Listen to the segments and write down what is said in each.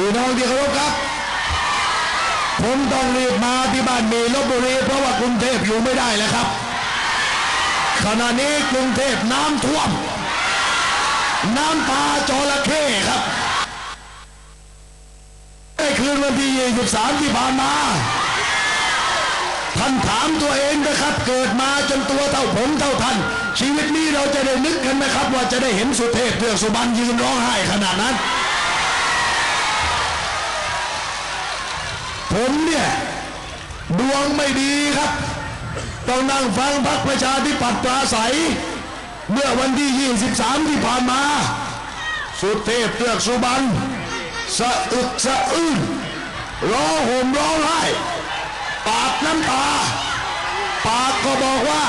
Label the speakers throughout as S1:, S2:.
S1: พี่น้องที่เคารพครับ ผมต้องรีบมาที่บ้านมีลบบุรีเพราะว่ากรุงเทพอยู่ไม่ได้แล้วครับ ขณะนี้กรุงเทพน้ำท่วม น้ำปลาจระเข้ครับในคืนวันที่ 23 ที่ผ่านมาท่านถามตัวเองนะครับ เกิดมาจนตัวเท่าผมเท่าท่าน ชีวิตนี้เราจะได้นึกกันไหมครับ ว่าจะได้เห็นสุเทพเทือกสุบรรณยืนร้องไห้ขนาดนั้น ผมเนี่ยดวงไม่ดีครับ ต้องนั่งฟังพรรคประชาธิปัตย์ปราศัย เมื่อวันที่ 23 ที่ผ่านมา สุเทพเทือกสุบรรณสะอึกสะอื้นร้องห่มร้องไห้ปาดน้ำตา ปากก็บอกว่า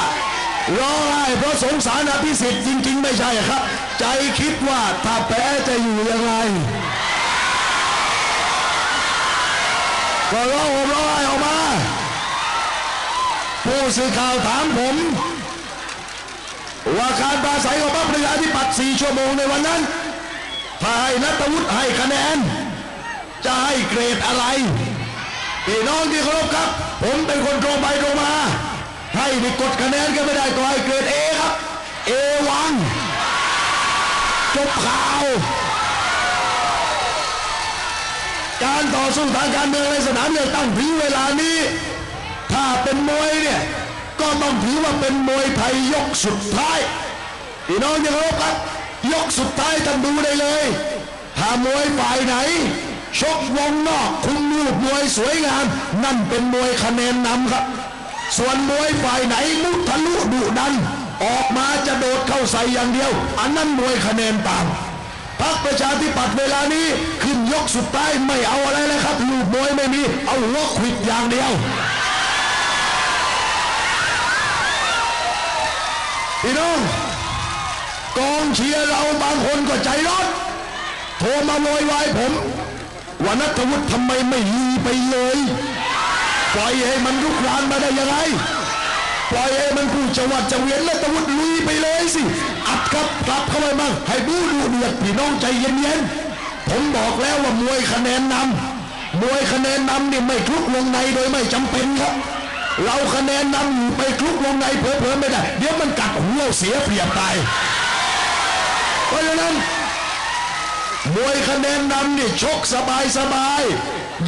S1: ร้องไห้เพราะสงสารอภิสิทธิ์จริง ๆ ไม่ใช่ครับ ใจคิดว่าถ้าแพ้จะอยู่ยังไง ก็ร้องห่มร้องไห้ออกมา ผู้สื่อข่าวถามผม ว่าการปราศัยของพรรคประชาธิปัตย์4ชั่วโมงในวันนั้นถ้าให้นัตวุฒิให้คะแนน จะให้เกรดอะไรพี่น้องที่เคารพครับ ผมเป็นคนตรงไปตรงมา ให้ไปกดคะแนนก็ไม่ได้ก็ให้เกรดเอครับเอวังจบข่าว การต่อสู้ทางการเมืองในสนามเลือกตั้งถึงเวลานี้ ถ้าเป็นมวยเนี่ย ก็ต้องถือว่าเป็นมวยไทยยกสุดท้ายพี่น้องที่ารพครับ ยกสุดท้ายท่านดูได้เลย ถ้ามวยฝ่ายไหน ชกวงนอกคุมลูกมวยสวยงาม นั่นเป็นมวยคะแนนนำครับ ส่วนมวยฝ่ายไหนมุทะลุดุดัน ออกมาจะโดดเข้าใส่อย่างเดียว อันนั้นมวยคะแนนตาม พรรคประชาธิปัตย์เวลานี้ขึ้นยกสุดท้ายไม่เอาอะไรเลยครับลูกมวยไม่มี เอาหัวขวิดอย่างเดียวพี่น้องกองเชียร์เราบางคนก็ใจร้อนโทรมาโวยวายผมว่านัทวุฒิทำไมไม่ลีไปเลย ปล่อยให้มันลุกรานมาได้ยังไง ปล่อยให้มันผู้จังหวัดจะเวียนนัทวุฒิลุยไปเลยสิ อัดครับกลับเข้าไปมั่งให้บูดูเดือดพี่น้องใจเย็นๆ ผมบอกแล้วว่ามวยคะแนนนำมวยคะแนนนำนี่ไม่คลุกวงในโดยไม่จำเป็นครับเราคะแนนนำอยู่ไปคลุกวงในเผลอๆไม่ได้ เดี๋ยวมันกัดหัวเสียเปรียบตายเพราะฉะนั้นมวยคะแนนนำนี่ชกสบายสบาย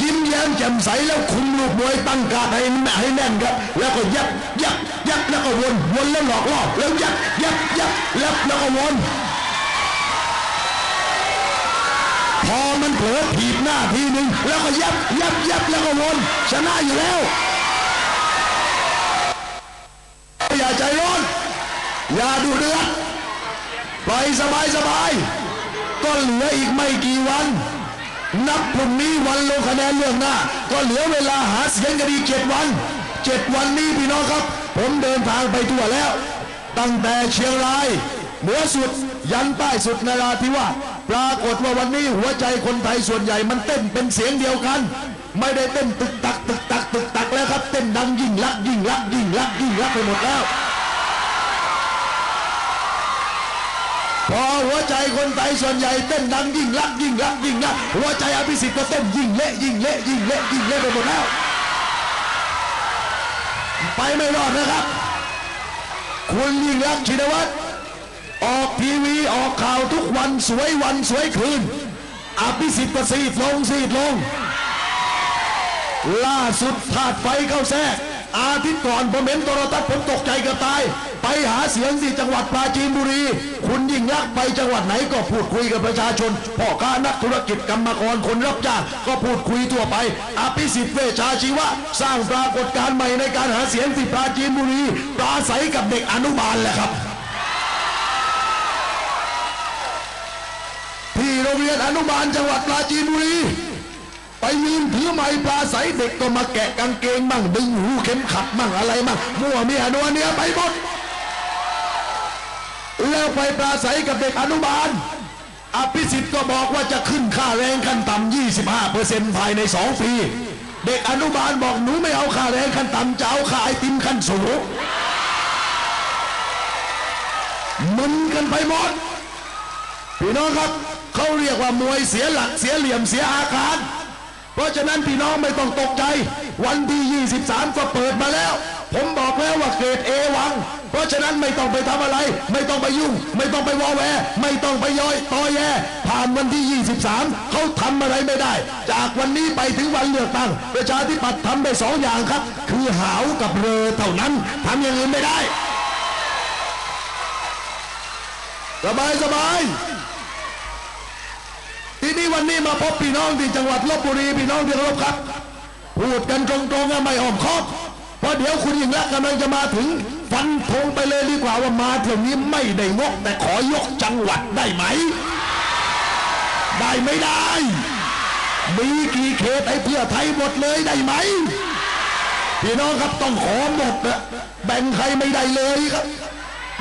S1: ยิ้มแย้มแจ่มใสแล้วคุมลูกมวยตั้งกาดให้ให้แน่นครับ แล้วก็ยับยับยับแล้วก็วนวนแล้วหลอกล่อแล้วยับยับยับยับแล้วก็วนพอมันเผลอถีบหน้าทีหนึ่งแล้วก็ยับยับยับแล้วก็วนชนะอยู่แล้วอย่าใจร้อนอย่าดูเดือดปล่อยสบายสบายก็เหลืออีกไม่กี่วัน นับพรุ่งนี้วันลงคะแนนเรื่องหน้า ก็เหลือเวลาหาเสียงกันอีกเจ็ดวันเจ็ดวันนี้พี่น้องครับ ผมเดินทางไปทั่วแล้ว ตั้งแต่เชียงรายเหนือสุดยันใต้สุดนราธิวาสปรากฏว่าวันนี้หัวใจคนไทยส่วนใหญ่มันเต้นเป็นเสียงเดียวกัน ไม่ได้เต้นตึกตักตึกตักตึกตักแล้วครับเต้นดังยิ่งรักยิ่งรักยิ่งรักยิ่งรักไปหมดแล้ว พอหัวใจคนไทยส่วนใหญ่เต้นดังยิ่งรักยิ่งรักยิ่งรักหัวใจอภิสิทธิ์ก็เต้นยิ่งเละยิ่งเละยิ่งเละยิ่งเละไปหมดแล้ว ไปไม่รอดนะครับ คุณยิ่งรักชินวัตรออกทีวีออกข่าวทุกวันสวยวันสวยคืน อภิสิทธิ์ก็ซีดลงซีดลง ล่าสุดถาดไฟเข้าแทรกอาทิตย์ก่อนผมเห็นโทรทัศน์ผมตกใจกับตาย ไปหาเสียงที่จังหวัดปราจีนบุรี คุณยิ่งรักษ์ไปจังหวัดไหนก็พูดคุยกับประชาชนพ่อค้านักธุรกิจกรรมกรคนรับจ้างก็พูดคุยทั่วไป อภิสิทธิ์เวชาชีวะ สร้างปรากฏการณ์ใหม่ในการหาเสียงที่ปราจีนบุรีปราศัยกับเด็กอนุบาลแหละครับที่โรงเรียนอนุบาลจังหวัดปราจีนบุรีไปยืนถือไม้ปลาใสเด็กก็มาแกะกางเกงมั่งดึงหูเข็มขัดมั่งอะไรมั่งมั่วเมียนวเนียไปหมด แล้วไปปลาใสกับเด็กอนุบาล อภิสิทธิ์ก็บอกว่าจะขึ้นค่าแรงขั้นต่ำ25เปอร์เซ็นต์ภายใน 2 ปี เด็กอนุบาลบอกหนูไม่เอาค่าแรงขั้นต่ำจะเอาค่าไอติมขั้นสูงมึนกันไปหมดพี่น้องครับเขาเรียกว่ามวยเสียหลักเสียเหลี่ยมเสียอาการ เพราะฉะนั้นพี่น้องไม่ต้องตกใจ วันที่ 23 ก็เปิดมาแล้ว ผมบอกแล้วว่าเกรดเอวัง เพราะฉะนั้นไม่ต้องไปทำอะไร ไม่ต้องไปยุ่ง ไม่ต้องไปวอแวร์ไม่ต้องไปย่อยตอแย ผ่านวันที่ 23 เขาทำอะไรไม่ได้ จากวันนี้ไปถึงวันเลือกตั้ง ประชาธิปัตย์ทำได้สองอย่างครับ คือหาวกับเรอเท่านั้นทำอย่างอื่นไม่ได้สบายสบายทีนี้วันนี้มาพบพี่น้องที่จังหวัดลบบุรีพี่น้องที่เคารพครับ พูดกันตรงๆอะไม่อ้อมค้อม เพราะเดี๋ยวคุณยิ่งรักษณ์กำลังจะมาถึงฟันธงไปเลยดีกว่าว่ามาเที่ยวนี้ไม่ได้งกแต่ขอยกจังหวัดได้ไหม ได้ไม่ได้ มีกี่เขตให้เพื่อไทยหมดเลยได้ไหมพี่น้องครับต้องขอหมดนะแบ่งใครไม่ได้เลยครับ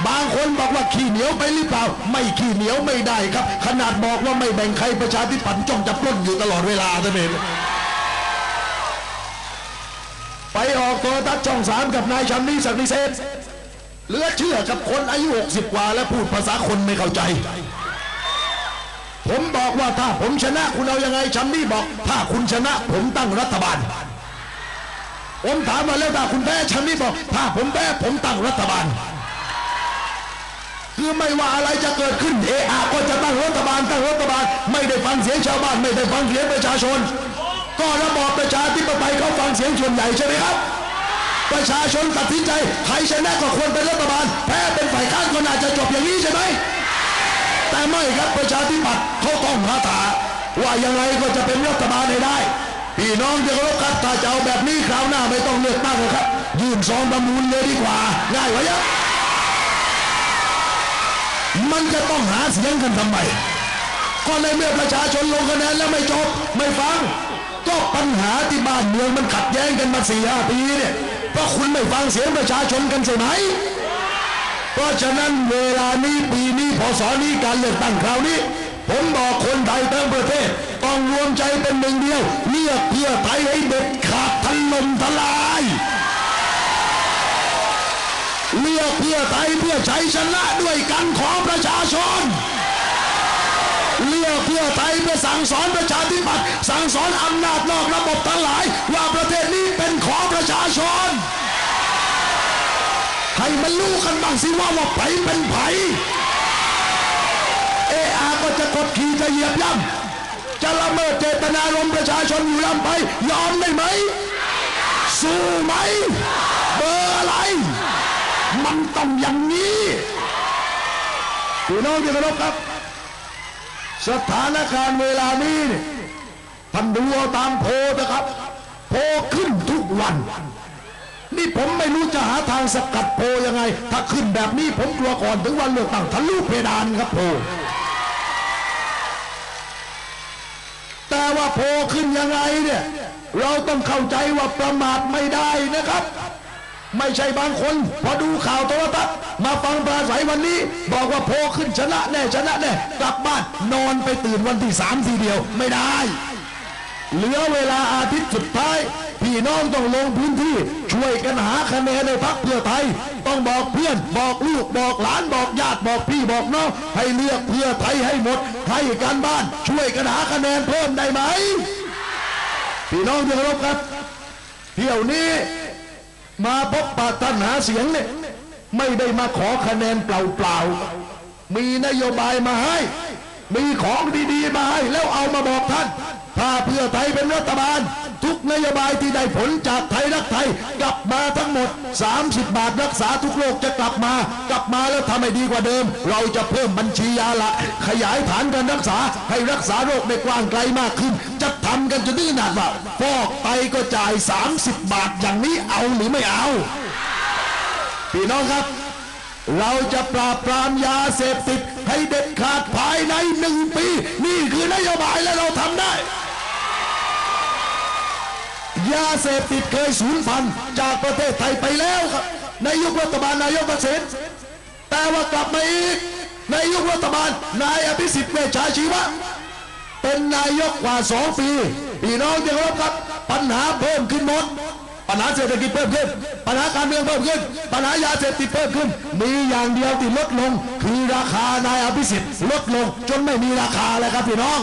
S1: บางคนบอกว่าขี้เหนียวไปหรือเปล่า ไม่ขี้เหนียวไม่ได้ครับ ขนาดบอกว่าไม่แบ่งใครประชาธิปัตย์จ้องจะปล้นอยู่ตลอดเวลาท่านเอง ไปออกโทรทัศน์ช่องสามกับนายชัมนีศักดิ์นิเศษเหลือเชื่อกับคนอายุ 60 กว่าและพูดภาษาคนไม่เข้าใจ ผมบอกว่าถ้าผมชนะคุณเอายังไงชัมนี่บอก ถ้าคุณชนะผมตั้งรัฐบาล ผมถามมาแล้วถ้าคุณแพ้ชัมนี่บอก ถ้าผมแพ้ผมตั้งรัฐบาล คือไม่ว่าอะไรจะเกิดขึ้นเออาก็จะตั้งรัฐบาลตั้งรัฐบาล ไม่ได้ฟังเสียงชาวบ้านไม่ได้ฟังเสียงประชาชน ก็ระบอบประชาธิปไตยเขาฟังเสียงส่วนใหญ่ใช่ไหมครับ ประชาชนตัดสินใจใครชนะก็ควรเป็นรัฐบาล แพ้เป็นฝ่ายค้านก็น่าจะจบอย่างนี้ใช่ไหมแต่ไม่ครับประชาธิปัตย์เขาต้องหาถาว่ายังไงก็จะเป็นรัฐบาลให้ได้พี่น้องจะเคารพครับถ้าจะเอาแบบนี้คราวหน้าไม่ต้องเลือกตั้งหรอกครับ ยื่นซองประมูลเลยดีกว่าง่ายกว่าเยอะมันจะต้องหาเสียงกันทำไมก็ในเมื่อประชาชนลงคะแนนแล้วไม่จบไม่ฟัง ก็ปัญหาที่บ้านเมืองมันขัดแย้งกันมาสี่ห้าปีเนี่ยเพราะคุณไม่ฟังเสียงประชาชนกันใช่ไหมเพราะฉะนั้นเวลานี้ปีนี้พศนี้การเลือกตั้งคราวนี้ ผมบอกคนไทยทั้งประเทศ ต้องรวมใจเป็นหนึ่งเดียวเลือกเพื่อไทยให้เด็ดขาดทันลมทลายเลือกเพื่อไทยเพื่อชัยชนะด้วยกันของประชาชน เลือกเพื่อไทยเพื่อสั่งสอนประชาธิปัตย์สั่งสอนอำนาจนอกระบบทั้งหลาย ว่าประเทศนี้เป็นของประชาชน ให้มันรู้กันบ้างสิว่าว่าไผเป็นไผเออาก็จะกดขี่จะเหยียบย่ำจะละเมิดเจตนารมณ์ประชาชนอยู่ลำไป ยอมได้ไหม สู้ไหม เบอร์อะไร มันต้องอย่างนี้พี่น้องที่เคารพครับ สถานการณ์เวลานี้เนี่ยท่านดูเอาตามโพนะครับ โพขึ้นทุกวัน นี่ผมไม่รู้จะหาทางสกัดโพยังไง ถ้าขึ้นแบบนี้ผมกลัวก่อนถึงวันเลือกตั้งทะลุเพดานครับโพแต่ว่าโพขึ้นยังไงเนี่ย เราต้องเข้าใจว่าประมาทไม่ได้นะครับ ไม่ใช่บางคนพอดูข่าวโทรทัศน์มาฟังปราศัยวันนี้ บอกว่าโพลขึ้นชนะแน่ชนะแน่กลับบ้านนอนไปตื่นวันที่สามทีเดียวไม่ได้ เหลือเวลาอาทิตย์สุดท้ายพี่น้องต้องลงพื้นที่ช่วยกันหาคะแนนในพักเพื่อไทย ต้องบอกเพื่อนบอกลูกบอกหลานบอกญาติบอกพี่บอกน้องให้เลือกเพื่อไทยให้หมดให้การบ้าน ช่วยกันหาคะแนนเพิ่มได้ไหมพี่น้องที่เคารพครับเที่ยวนี้ มาพบปะท่านหาเสียงเนี่ยไม่ได้มาขอคะแนนเปล่าๆ มีนโยบายมาให้ มีของดีๆมาให้ แล้วเอามาบอกท่าน ถ้าเพื่อไทยเป็นรัฐบาล ทุกนโยบายที่ได้ผลจากไทยรักไทย กลับมาทั้งหมด 30 บาทรักษาทุกโรคจะกลับมา กลับมาแล้วทำให้ดีกว่าเดิม เราจะเพิ่มบัญชียาละ ขยายฐานการรักษาให้รักษาโรคได้กว้างไกลมากขึ้น จะทำกันจนถึงขนาดว่าฟอกไตก็จ่าย 30 บาทอย่างนี้เอาหรือไม่เอาพี่น้องครับ เราจะปราบปรามยาเสพติดให้เด็ดขาดภายในหนึ่งปี นี่คือนโยบายและเราทำได้ ยาเสพติดเคยสูญพันธุ์จากประเทศไทยไปแล้วครับ ในยุครัฐบาลนายกทักษิณแต่ว่ากลับมาอีก ในยุครัฐบาลนายอภิสิทธิ์เวชชาชีวะ เป็นนายกกว่าสองปีพี่น้องที่เคารพครับ ปัญหาเพิ่มขึ้นหมดปัญหาเศรษฐกิจเพิ่มขึ้น ปัญหาการเมืองเพิ่มขึ้น ปัญหายาเสพติดเพิ่มขึ้น มีอย่างเดียวที่ลดลง คือราคานายอภิสิทธิ์ลดลงจนไม่มีราคาเลยครับพี่น้อง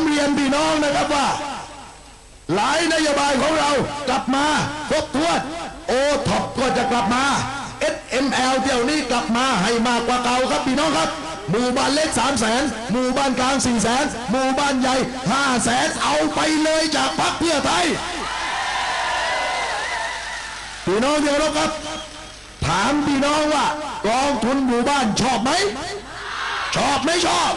S1: มเรียนพี่น้องนะครับว่า หลายนโยบายของเรากลับมาครบถ้วนโอท็อปก็จะกลับมา SML เที่ยวนี้กลับมาให้มากกว่าเก่าครับพี่น้องครับหมู่บ้านเล็ก3 0 0แสนหมู่บ้านกลาง4 0 0แสนหมู่บ้านใหญ่5 0 0แสนเอาไปเลยจากพรรคเพื่อไทยพี่น้องที่เคารพครับ ถามพี่น้องว่ากองทุนหมู่บ้านชอบไหม ชอบไม่ชอบ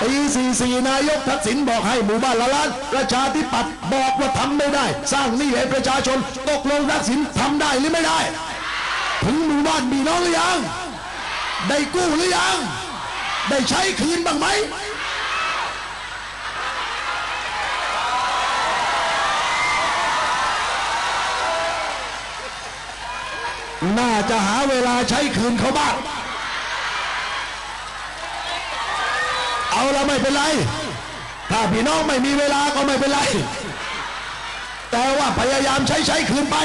S1: ปี44นายกทักษิณบอกให้หมู่บ้านละล้าน ประชาธิปัตย์บอกว่าทำไม่ได้ สร้างหนี้ให้ประชาชน ตกลงทักษิณทำได้หรือไม่ได้ ถึงหมู่บ้านมีน้องหรือยัง ได้กู้หรือยัง ได้ใช้คืนบ้างไหมน่าจะหาเวลาใช้คืนเขาบ้าง เอาละไม่เป็นไร ถ้าพี่น้องไม่มีเวลาก็ไม่เป็นไร แต่ว่าพยายามใช้ใช้คืนไป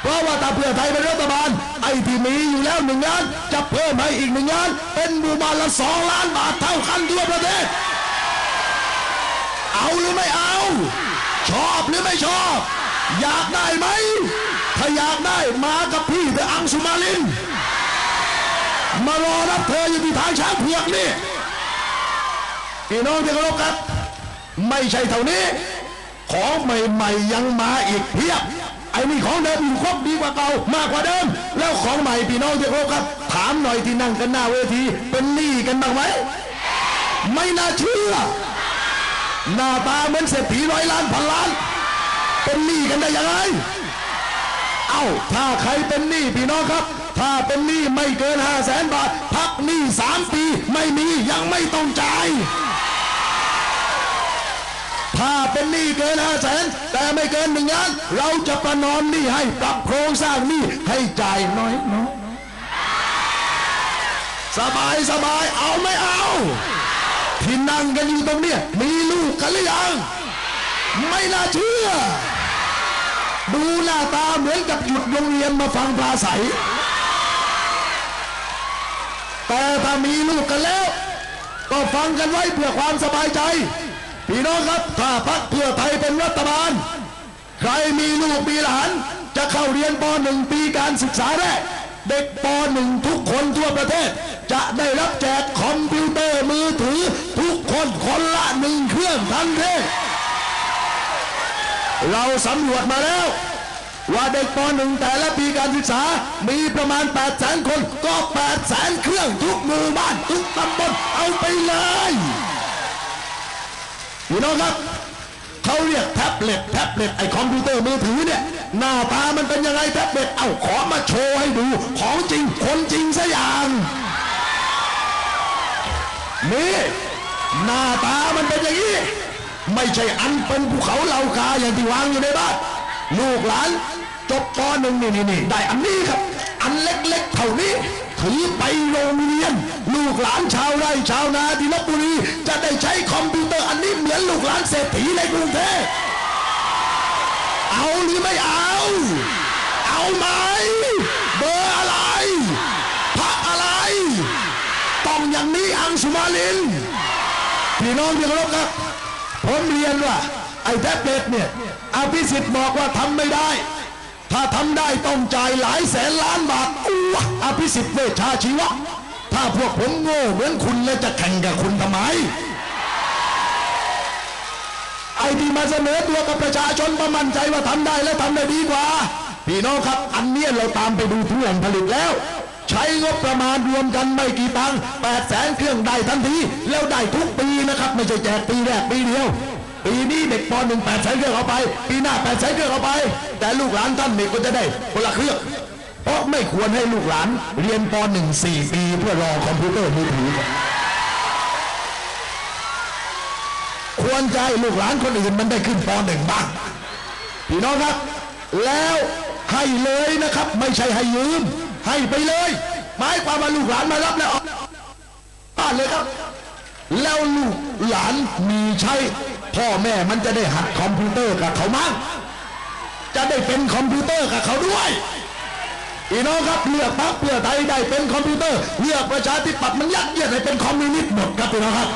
S1: เพราะว่าถ้าเพื่อไทยเป็นรัฐบาล ไอ้ที่มีอยู่แล้วหนึ่งล้านจะเพิ่มให้อีกหนึ่งล้าน เป็นหมู่บ้านละสองล้านบาทเท่ากันทั่วประเทศ เอาหรือไม่เอา ชอบหรือไม่ชอบ อยากได้ไหม ถ้าอยากได้มากับพี่เดออังสุมาลิน มารอรับเธออยู่ที่ทางช้างเผือกนี่ พี่น้องที่เคารพครับ ไม่ใช่เท่านี้ ของใหม่ๆยังมาอีกเพียบไอ้นี่ของเดิมอยู่ครบดีกว่าเก่ามากกว่าเดิม แล้วของใหม่พี่น้องที่เคารพครับ ถามหน่อยที่นั่งกันหน้าเวทีเป็นหนี้กันบ้างไหมไม่น่าเชื่อหน้าตาเหมือนเศรษฐีร้อยล้านพันล้าน เป็นหนี้กันได้ยังไงเอ้าถ้าใครเป็นหนี้พี่น้องครับ ถ้าเป็นหนี้ไม่เกินห้าแสนบาท พักหนี้สามปีไม่มียังไม่ต้องจ่าย ถ้าเป็นหนี้เกินห้าแสนแต่ไม่เกินหนึ่งล้าน เราจะประนอมหนี้ให้ปรับโครงสร้างหนี้ให้จ่ายน้อยน้อยสบายสบายเอาไม่เอา ที่นั่งกันอยู่ตรงเนี้ยมีลูกกันหรือยังไม่น่าเชื่อ ดูหน้าตาเหมือนกับหยุดโรงเรียนมาฟังปลาใสแต่ถ้ามีลูกกันแล้ว ก็ฟังกันไว้เพื่อความสบายใจ พี่น้องครับถ้าพักเพื่อไทยเป็นรัฐบาล ใครมีลูกมีหลาน จะเข้าเรียนป .1 ปีการศึกษาแรกเด็กป .1 ทุกคนทั่วประเทศ จะได้รับแจกคอมพิวเตอร์มือถือ ทุกคนคนละหนึ่งเครื่องทันทีเราสำรวจมาแล้ว ว่าเด็กป .1 แต่ละปีการศึกษา มีประมาณ8 0 0 0 0 0คน ก็8 0 0 0 0 0เครื่องทุกหมู่บ้านทุกตำบลเอาไปเลย พี่น้องครับเขาเรียกแท็บเล็ตแท็บเล็ตไอคอมพิวเตอร์มือถือเนี่ยหน้าตามันเป็นยังไงแท็บเล็ตเอ้าขอมาโชว์ให้ดูของจริงคนจริงซะอย่างนี่หน้าตามันเป็นอย่างนี้ไม่ใช่อันเป็นภูเขาเหล่ากาอย่างที่วางอยู่ในบ้านลูกหลานจบปหนึ่งนี่นี่นี่ได้อันนี้ครับ อันเล็กๆเท่านี้ ถือไปโรงเรียน ลูกหลานชาวไร่ชาวนาที่ลบบุรี จะได้ใช้คอมพิวเตอร์อันนี้เหมือนลูกหลานเศรษฐีในกรุงเทพเอาหรือไม่เอา เอาไหม เบอร์อะไรพักอะไร ต้องอย่างนี้อังสุมาลินพี่น้องที่เคารพครับ ผมเรียนว่า ไอ้แท็บเล็ตเนี่ยอภิสิทธิ์บอกว่าทำไม่ได้ ถ้าทำได้ต้องจ่ายหลายแสนล้านบาทอู้อภิสิทธิ์เวชชาชีวะ ถ้าพวกผมโง่เหมือนคุณแล้วจะแข่งกับคุณทำไม ไอ้ที่มาเสนอตัวกับประชาชนประมั่นใจว่าทำได้และทำได้ดีกว่า พี่น้องครับ อันเนี้ยเราตามไปดูที่แหล่งผลิตแล้ว ใช้งบประมาณรวมกันไม่กี่ตังค์แปดแสนเครื่องได้ทันที แล้วได้ทุกปีนะครับ ไม่ใช่แจกปีแรกปีเดียว ปีนี้เด็กปหนึ่งแปดแสนเครื่องเอาไป ปีหน้าแปดแสนเครื่องเอาไป แต่ลูกหลานท่านเนี่ยก็จะได้คนละเครื่องเพราะไม่ควรให้ลูกหลานเรียนปหนึ่งสี่ปีเพื่อรอคอมพิวเตอร์มือถือควรจะให้ลูกหลานคนอื่นมันได้ขึ้นปหนึ่งบ้างพี่น้องครับ แล้วให้เลยนะครับ ไม่ใช่ให้ยืม ให้ไปเลย หมายความว่าลูกหลานมารับแล้วบ้านเลยครับ แล้วลูกหลานมีใช้ พ่อแม่มันจะได้หัดคอมพิวเตอร์กับเขามั้งจะได้เป็นคอมพิวเตอร์กับเขาด้วยพี่น้องครับเลือกพรรคเพื่อไทยได้เป็นคอมพิวเตอร์เลือกประชาธิปัตย์มันยัดเยียดให้เป็นคอมมิวนิสต์หมดครับพี่น้องครับ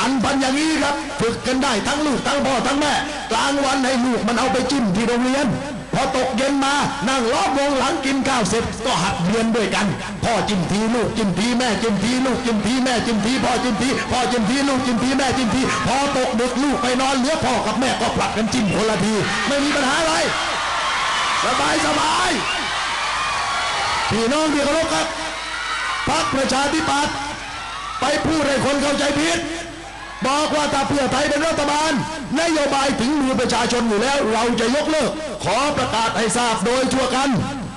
S1: อันพันอย่างนี้ครับฝึกกันได้ทั้งลูกทั้งพ่อทั้งแม่ กลางวันให้ลูกมันเอาไปจิ้มที่โรงเรียน พอตกเย็นมานั่งล้อมวงหลังกินข้าวเสร็จก็หัดเรียนด้วยกัน พ่อจิ้มทีลูกจิ้มทีแม่จิ้มทีลูกจิ้มทีแม่จิ้มทีพ่อจิ้มทีพ่อจิ้มทีลูกจิ้มทีแม่จิ้มทีพอตกดึกลูกไปนอนเหลือพ่อกับแม่ก็ผลัดกันจิ้มคนละที ไม่มีปัญหาอะไรสบายสบายพี่น้องที่เคารพครับพรรคประชาธิปัตย์ไปพูดให้คนเข้าใจผิด บอกว่าถ้าเพื่อไทยเป็นรัฐบาล นโยบายถึงมือประชาชนอยู่แล้ว เราจะยกเลิก ขอประกาศให้ทราบโดยทั่วกัน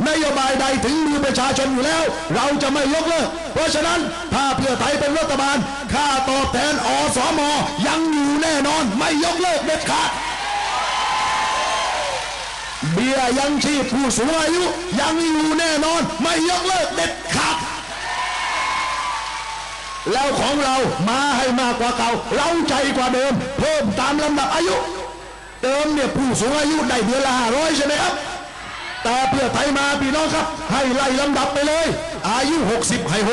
S1: นโยบายใดถึงมือประชาชนอยู่แล้ว เราจะไม่ยกเลิก เพราะฉะนั้นถ้าเพื่อไทยเป็นรัฐบาลค่าตอบแทนอสมยังอยู่แน่นอนไม่ยกเลิกเด็ดขาดเบี้ยยังชีพผู้สูงอายุยังอยู่แน่นอน ไม่ยกเลิกเด็ดขาด แล้วของเรามาให้มากกว่าเก่า เราใจกว่าเดิม เพิ่มตามลำดับอายุ เดิมเนี่ยผู้สูงอายุได้เดือนละห้าร้อยใช่ไหมครับ แต่เพื่อไทยมาพี่น้องครับ ให้ไล่ลำดับไปเลย อายุ 60 ให้600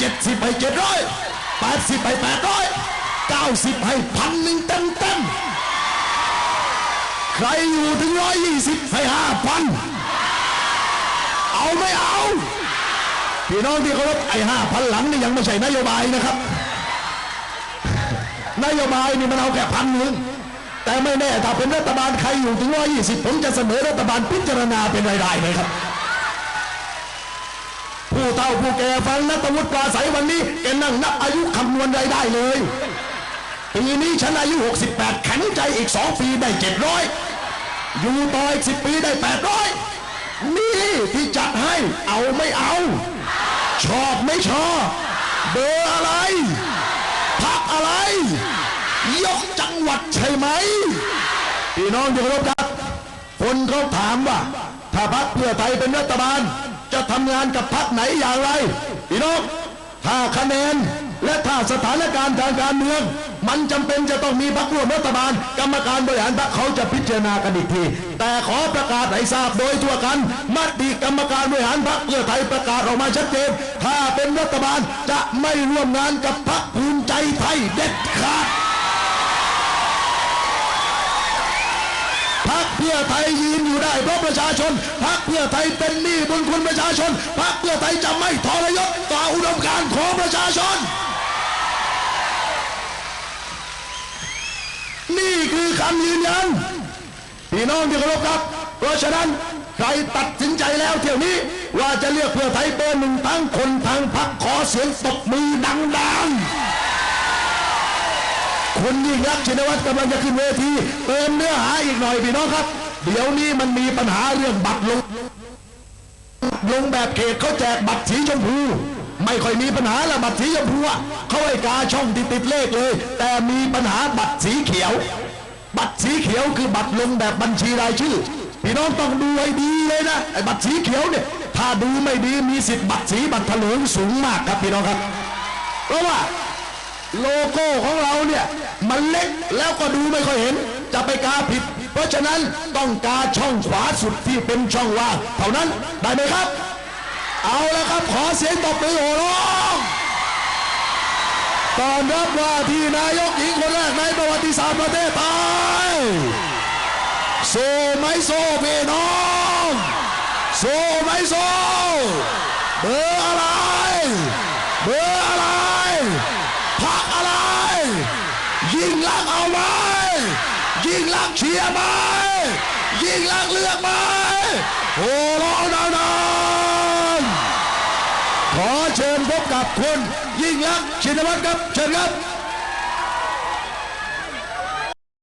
S1: 70 ให้ 700 80 ให้ 800 90 ให้พันหนึ่งเต็มเต็มใครอยู่ถึง 120 ให้ 5,000 เอาไม่เอา พี่น้องที่เคารพไอ้ห้าพันหลังนี่ยังไม่ใช่นโยบายนะครับ นโยบายนี่มันเอาแค่พันหนึ่งแต่ไม่แน่ถ้าเป็นรัฐบาลใครอยู่ถึงร้อยี่สิบผมจะเสนอรัฐบาลพิจารณาเป็นรายได้เลยครับ ผู้เฒ่าผู้แก่ฟังนัตวุฒิปราศัยวันนี้แกนั่งนับอายุคำนวณรายได้เลยปีนี้ฉันอายุ 68 แข็งใจอีก 2 ปีได้ 700 อยู่ต่ออีก 10 ปีได้ 800 นี่ ที่จัดให้เอาไม่เอา ชอบไม่ชอบ เบอร์อะไร พักอะไร ยกจังหวัดใช่ไหมพี่น้องที่เคารพครับ คนเขาถามว่า ถ้าพักเพื่อไทยเป็นรัฐบาล จะทำงานกับพักไหนอย่างไร พี่น้องถ้าคะแนนและถ้าสถานการณ์ทางการเมือง มันจำเป็นจะต้องมีพรรคร่วมรัฐบาล กรรมการบริหารพรรคเขาจะพิจารณากันอีกที แต่ขอประกาศให้ทราบโดยทั่วกันมติกรรมการบริหารพรรคเพื่อไทยประกาศออกมาชัดเจนถ้าเป็นรัฐบาลจะไม่ร่วมงานกับพรรคภูมิใจไทยเด็ดขาดพักเพื่อไทยยืนอยู่ได้เพราะประชาชนพักเพื่อไทยเป็นหนี้บุญคุณประชาชนพักเพื่อไทยจะไม่ทรยศต่ออุดมการณ์ของประชาชน นี่คือคำยืนยันพี่น้องที่เคารพครับ เพราะฉะนั้นใครตัดสินใจแล้วเที่ยวนี้ว่าจะเลือกเพื่อไทยเบอร์หนึ่งทั้งคนทั้งพักขอเสียงตบมือดังๆคุณยิ่งรักชินวัตรกำลังจะขึ้นเวทีเติมเนื้อหาอีกหน่อยพี่น้องครับ เดี๋ยวนี้มันมีปัญหาเรื่องบัตรลงลงแบบเขตเขาแจกบัตรสีชมพู ไม่ค่อยมีปัญหาละบัตรสีชมพูเขาให้กาช่องติดติดเลขเลย แต่มีปัญหาบัตรสีเขียว บัตรสีเขียวคือบัตรลงแบบบัญชีรายชื่อพี่น้องต้องดูให้ดีเลยนะไอ้บัตรสีเขียวเนี่ยถ้าดูไม่ดีมีสิทธิ์บัตรสีบัตรถลุงสูงมากครับพี่น้องครับ เพราะว่าโลโก้ของเราเนี่ยมันเล็กแล้วก็ดูไม่ค่อยเห็น จะไปกาผิด เพราะฉะนั้นต้องกาช่องขวาสุดที่เป็นช่องว่างเท่านั้นได้ไหมครับ เอาละครับขอเสียงตบมือโหร้องตอนรับว่าที่นายกหญิงคนแรกในประวัติศาสตร์ประเทศไทยโซไหมโซพี่น้องโซไหมโซเบอร์อะไร เบอร์อะไรพักอะไร ยิ่งลักเอาไหมยิ่งลักเชียร์ไหมยิ่งลักเลือกไหมโอ้ร้องดังๆขอเชิญพบ กับคุณยิ่งลักษณ์ชินวัตรครับเชิญครับ